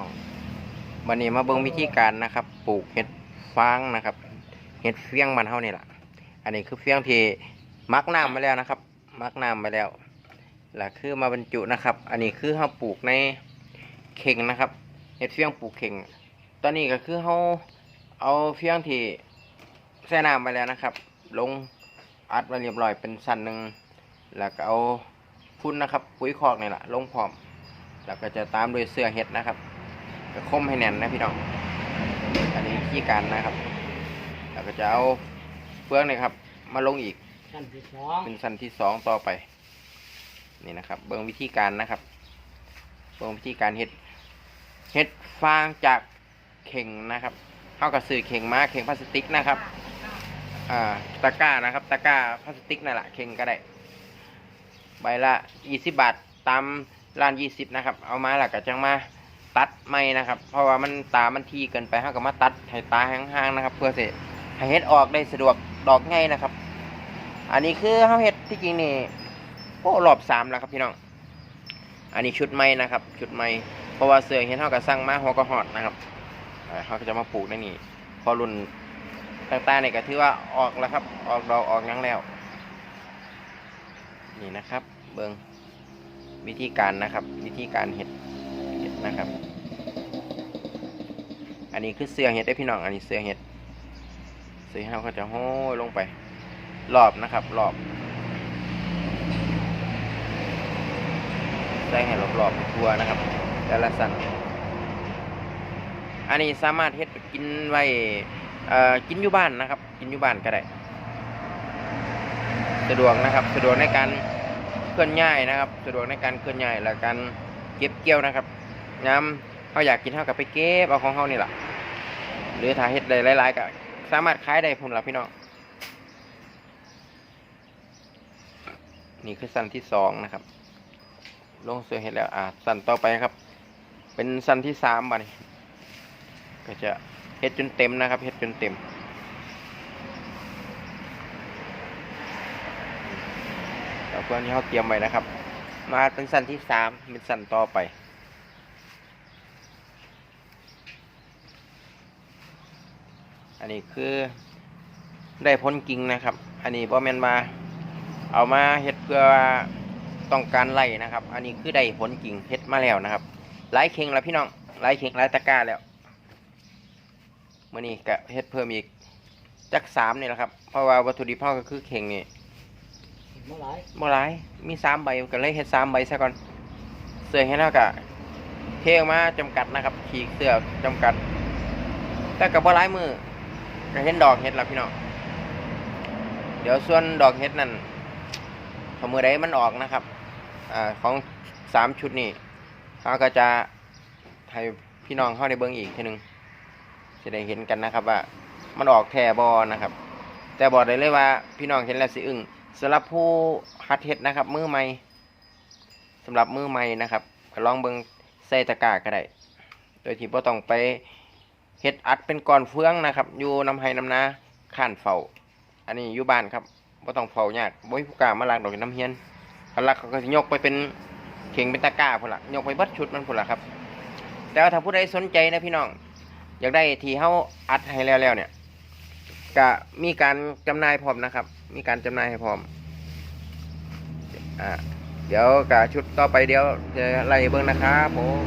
องวันนี้มาเบิ่งวิธีการนะครับ ปลูกเห็ดฟางนะครับ เห็ดเฟี้ยงมันเท่านี่แหละอันนี้คือเฟี้ยงที่มักน้ำมาแล้วนะครับ มักน้ำมาแล้วแล้วคือมาบรรจุนะครับ อันนี้คือเราปลูกในเข่งนะครับเห็ดเฟี้ยงปลูกเข่ง ตอนนี้ก็คือเราเอาเฟี้ยงที่แช่น้ำไปแล้วนะครับ ลงอัดมาเรียบร้อยเป็นสันหนึ่งแล้วก็เอาพุ่นนะครับ ปุ๋ยคอกนี่แหละลงพร้อม แล้วก็จะตามด้วยเสื้อเห็ดนะครับ ก็คมให้แน่นนะพี่น้อง อันนี้วิธีการนะครับ แล้วก็จะเอาเฟืองนี่ครับ มาลงอีกขั้นที่สองเป็นชั้นที่สองต่อไป นี่นะครับ เบิ่งวิธีการนะครับเบิ่งวิธีการเห็ดเห็ดฟางจากเข่งนะครับเท่ากับสื่อเข่งมาเข่งพลาสติกนะครับอ่าตะกร้านะครับ ตะกร้าพลาสติกนั่นแหละเข่งก็ได้ใบละยี่สิบบาทตามร้านยี่สิบนะครับ เอามาแล้วก็จังมา ตัดไม่นะครับ เพราะว่ามันตามันทีเกินไปเท่ากับมาตัดให้ตาห่างๆนะครับ เพื่อเสให้เห็ดออกได้สะดวกดอกง่ายนะครับ อันนี้คือเขาเห็ดที่จริงนี่โอ้รอบสามแล้วครับพี่น้อง อันนี้ชุดใหม่นะครับ ชุดใหม่เพราะว่าเสือเห็ดเท่ากับสร้างมาหัวก็หอดนะครับเอ่อเขาก็จะมาปลูกในนี่พอรุ่นต่างๆเนี่ยก็ถือว่าออกแล้วครับ ออกดอกออกยังแล้ว นี่นะครับ เบิงวิธีการนะครับ วิธีการเห็ด นะครับ อันนี้คือเสื้อเห็ดได้พี่น้อง อันนี้เสื้อเห็ดเสื้อเห็ดเขาก็จะโห้ลงไป รอบนะครับ รอบใส่ให้รอบๆไปทั่วนะครับ แต่ละสันอันนี้สามารถเฮ็ดกินไว้กินอยู่บ้านนะครับ กินอยู่บ้านก็ได้ สะดวกนะครับ สะดวกในการเคลื่อนย้ายนะครับ สะดวกในการเคลื่อนย้ายและการเก็บเกี่ยวนะครับ ย้ำเขาอยากกินเท่ากับไปเก็บเอาของเขานี่แหละหรือถ้าเฮ็ดได้หลายๆก็สามารถขายได้พุ่นละพี่น้องนี่คือสั้นที่สองนะครับ ลงเสือเห็ดแล้วอ่าสั้นต่อไปครับ เป็นสั้นที่สามบัดนี้ก็จะเฮ็ดจนเต็มนะครับเฮ็ดจนเต็ม แล้วเพื่อนที่เขาเตรียมไว้นะครับ มาเป็นสั้นที่สามเป็นสั้นต่อไป อันนี้คือได้พ้นกิ่งนะครับ อันนี้บ่แม่นมาเอามาเฮ็ดเพื่อต้องการไล่นะครับ อันนี้คือได้ผลกิ่งเฮ็ดมาแล้วนะครับหลายเข่งแล้วพี่น้องหลายเข่งหลายตะกร้าแล้วมื่อนี้ก็เฮ็ดเพิ่มอีกจักสามนี่แหละครับ เพราะว่าวัตถุดิบเฮาก็คือเข่งนี่เมื่อไหร่บ่หลายมีสามใบก็เลยเฮ็ดสามใบซะก่อนเสื้อเฮ็ดแล้วก็เทออกมาจำกัดนะครับขีดเสื้อจำกัด แต่ก็บ่หลายมือก็ เห็นดอกเฮ็ดแล้วพี่น้องเดี๋ยวส่วนดอกเฮ็ดนั่นพอมือใดมันออกนะครับอ่าของสามชุดนี่เขาก็จะให้พี่น้องเข้าในเบิ้องอีกทีหนึงจะได้เห็นกันนะครับว่ามันออกแท่บอนะครับ แต่บอกได้เลยว่าพี่น้องเห็นแล้วสิอึ้งสำหรับผู้หัดเฮ็ดนะครับ มือใหม่สำหรับมือใหม่นะครับลองเบิ่งใส่ตะกร้าก็ได้ โดยที่บ่ต้องไป เฮ็ดอัดเป็นก้อนเฟืองนะครับ อยู่น้ำไห้น้ำนาข้านเฝ้า อันนี้อยู่บ้านครับบ่ต้องเฝ้ายากบ่มีผู้กล้ามาลักดอกน้ำเฮียนคันลักเขาก็สิยกไปเป็นเข่งเป็นตะกร้าพุ่นล่ะยกไปบิดชุดมันพุ่นล่ะครับ แต่ว่าถ้าผู้ใดสนใจนะพี่น้อง อยากได้ที่เฮาอัดให้แล้วๆเนี่ยก็มีการจำหน่ายพร้อมนะครับ มีการจำหน่ายให้พร้อมอ่าเดี๋ยวกับชุดต่อไปเดี๋ยวจะไล่เบิ้งนะครับผม